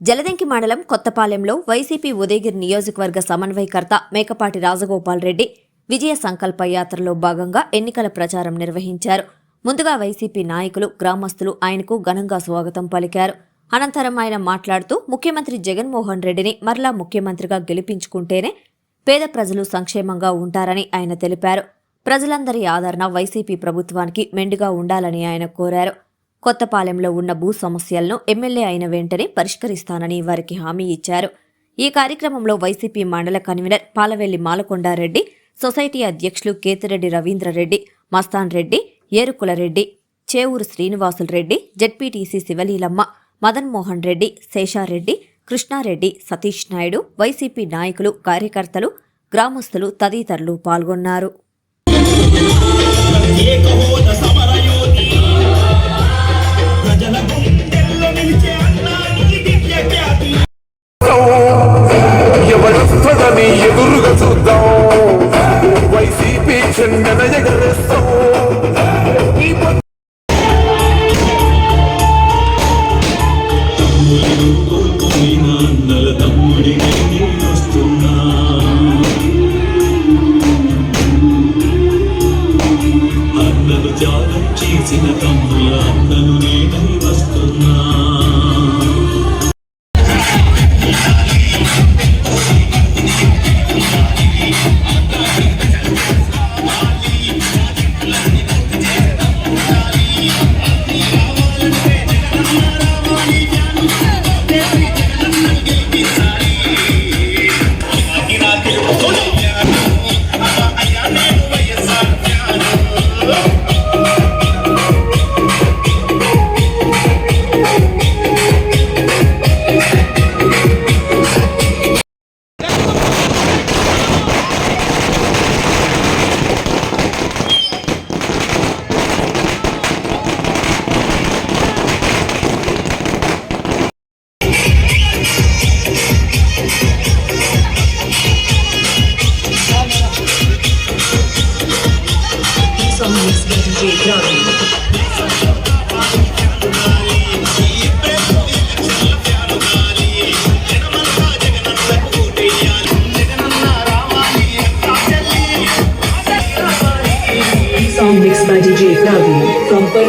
జలదంకి మండలం కొత్తపాలెంలో వైసీపీ ఉదయగిరి నియోజకవర్గ సమన్వయకర్త మేకపాటి రాజగోపాల్ రెడ్డి విజయ సంకల్ప యాత్రలో భాగంగా ఎన్నికల ప్రచారం నిర్వహించారు. ముందుగా వైసీపీ నాయకులు గ్రామస్తులు ఆయనకు ఘనంగా స్వాగతం పలికారు. అనంతరం ఆయన మాట్లాడుతూ ముఖ్యమంత్రి జగన్మోహన్ రెడ్డిని మరలా ముఖ్యమంత్రిగా గెలిపించుకుంటేనే పేద ప్రజలు సంక్షేమంగా ఉంటారని ఆయన తెలిపారు. ప్రజలందరి ఆదరణ వైసీపీ ప్రభుత్వానికి మెండుగా ఉండాలని ఆయన కోరారు. కొత్తపాలెంలో ఉన్న భూ సమస్యలను ఎమ్మెల్యే అయిన వెంటనే పరిష్కరిస్తానని వారికి హామీ ఇచ్చారు. ఈ కార్యక్రమంలో వైసీపీ మండల కన్వీనర్ పాలవెల్లి మాలకొండారెడ్డి సొసైటీ అధ్యక్షులు కేతిరెడ్డి రవీంద్రరెడ్డి మస్తాన్ రెడ్డి ఏరుకులరెడ్డి చేవూరు శ్రీనివాసులు రెడ్డి శివలీలమ్మ మదన్ మోహన్ రెడ్డి శేషారెడ్డి కృష్ణారెడ్డి సతీష్ నాయుడు వైసీపీ నాయకులు కార్యకర్తలు గ్రామస్తులు తదితరులు పాల్గొన్నారు.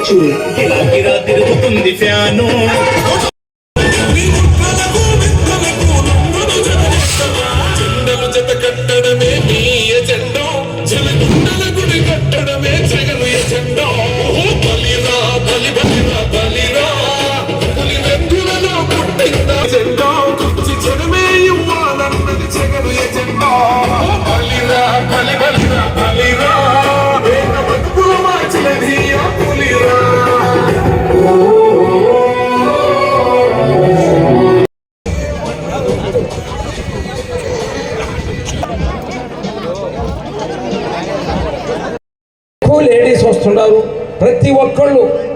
From తిరుగుతుంది ఫ్యాను.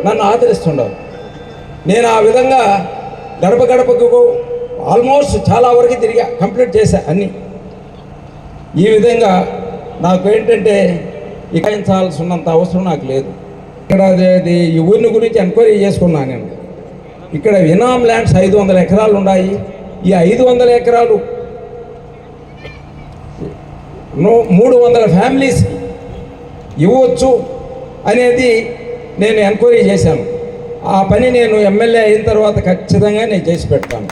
నన్ను ఆదరిస్తుండవు. నేను ఆ విధంగా గడప గడపకు ఆల్మోస్ట్ చాలా వరకు తిరిగా కంప్లీట్ చేశా అన్నీ. ఈ విధంగా నాకు ఏంటంటే ఇకాయించాల్సినంత అవసరం నాకు లేదు. ఇక్కడ అది- ఈ ఊరిని గురించి ఎంక్వైరీ చేసుకున్నాను నేను. ఇక్కడ వినామ్ ల్యాండ్స్ ఐదు వందల ఎకరాలు ఉన్నాయి. ఈ ఐదు వందల ఎకరాలు మూడు వందల ఫ్యామిలీస్ ఇవ్వచ్చు అనేది నేను ఎంక్వైరీ చేశాను. ఆ పని నేను ఎమ్మెల్యే అయిన తర్వాత ఖచ్చితంగా నేను చేసి పెడతాను.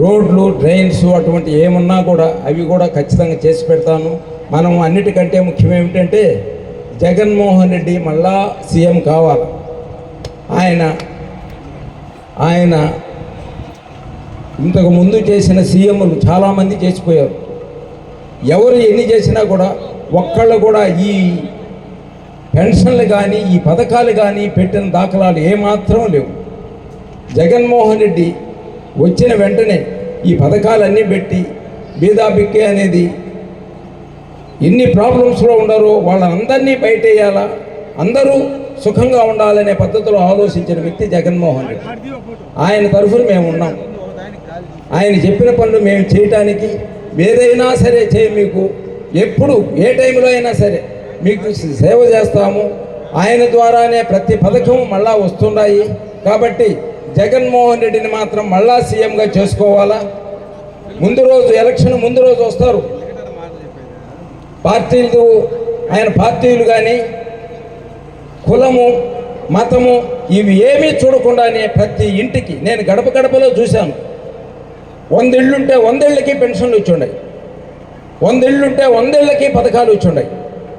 రోడ్లు డ్రైన్స్ అటువంటి ఏమున్నా కూడా అవి కూడా ఖచ్చితంగా చేసి పెడతాను. మనం అన్నిటికంటే ముఖ్యం ఏమిటంటే జగన్మోహన్ రెడ్డి మళ్ళా సీఎం కావాలి. ఆయన ఆయన ఇంతకు ముందు చేసిన సీఎంలు చాలామంది చేసిపోయారు. ఎవరు ఎన్ని చేసినా కూడా ఒక్కళ్ళు కూడా ఈ పెన్షన్లు కానీ ఈ పథకాలు కానీ పెట్టిన దాఖలాలు ఏమాత్రం లేవు. జగన్మోహన్ రెడ్డి వచ్చిన వెంటనే ఈ పథకాలన్నీ పెట్టి బీదా బిక్కే అనేది ఎన్ని ప్రాబ్లమ్స్లో ఉండరో వాళ్ళందరినీ బయటేయాలా? అందరూ సుఖంగా ఉండాలనే పద్ధతిలో ఆలోచించిన వ్యక్తి జగన్మోహన్ రెడ్డి. ఆయన తరఫున మేము ఉన్నాం. ఆయన చెప్పిన పనులు మేము చేయటానికి ఏదైనా సరే చేయ మీకు. ఎప్పుడు ఏ టైంలో అయినా సరే. మీకు సేవ చేస్తాము. ఆయన ద్వారానే ప్రతి పథకం మళ్ళా వస్తున్నాయి. కాబట్టి జగన్మోహన్ రెడ్డిని మాత్రం మళ్ళా సీఎంగా చేసుకోవాలా? ముందు రోజు ఎలక్షన్ ముందు రోజు వస్తారు. పార్టీలు ఆయన పార్టీలు కానీ కులము మతము ఇవి ఏమీ చూడకుండానే ప్రతి ఇంటికి నేను గడప గడపలో చూశాను. వందేళ్ళుంటే వందేళ్ళకి పెన్షన్లు ఇచ్చుండయి వందేళ్ళుంటే వందేళ్ళకి పథకాలు ఇచ్చుండయి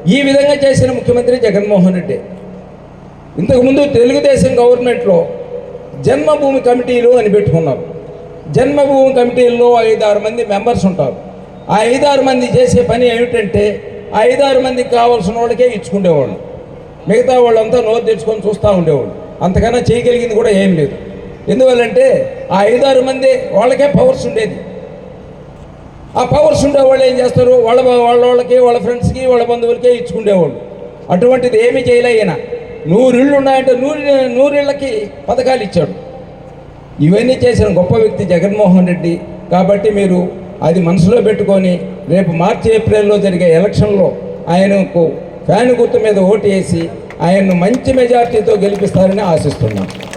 ఈ విధంగా చేసిన ముఖ్యమంత్రి జగన్మోహన్ రెడ్డి. ఇంతకుముందు తెలుగుదేశం గవర్నమెంట్లో జన్మభూమి కమిటీలు అని పెట్టుకున్నారు. జన్మభూమి కమిటీల్లో ఐదారు మంది మెంబర్స్ ఉంటారు. ఆ ఐదారు మంది చేసే పని ఏమిటంటే ఐదారు మందికి కావాల్సిన వాళ్ళకే ఇచ్చుకునేవాళ్ళు. మిగతా వాళ్ళంతా నోరు తెచ్చుకొని చూస్తూ ఉండేవాళ్ళు. అంతకన్నా చేయగలిగింది కూడా ఏం లేదు. ఎందువల్లంటే ఆ ఐదారు మంది వాళ్ళకే పవర్స్ ఉండేది. ఆ పవర్స్ ఉండే వాళ్ళు ఏం చేస్తారు? వాళ్ళ వాళ్ళ వాళ్ళకి వాళ్ళ ఫ్రెండ్స్కి వాళ్ళ బంధువులకే ఇచ్చుకునేవాళ్ళు అటువంటిది ఏమీ చేయలేయన నూరిళ్ళు ఉన్నాయంటే నూరి నూరిళ్ళకి పథకాలు ఇచ్చాడు. ఇవన్నీ చేసిన గొప్ప వ్యక్తి జగన్మోహన్ రెడ్డి. కాబట్టి మీరు అది మనసులో పెట్టుకొని రేపు మార్చి ఏప్రిల్లో జరిగే ఎలక్షన్లో ఆయనకు ఫ్యాన్ గుర్తు మీద ఓటు వేసి ఆయన్ను మంచి మెజార్టీతో గెలిపిస్తారని ఆశిస్తున్నాను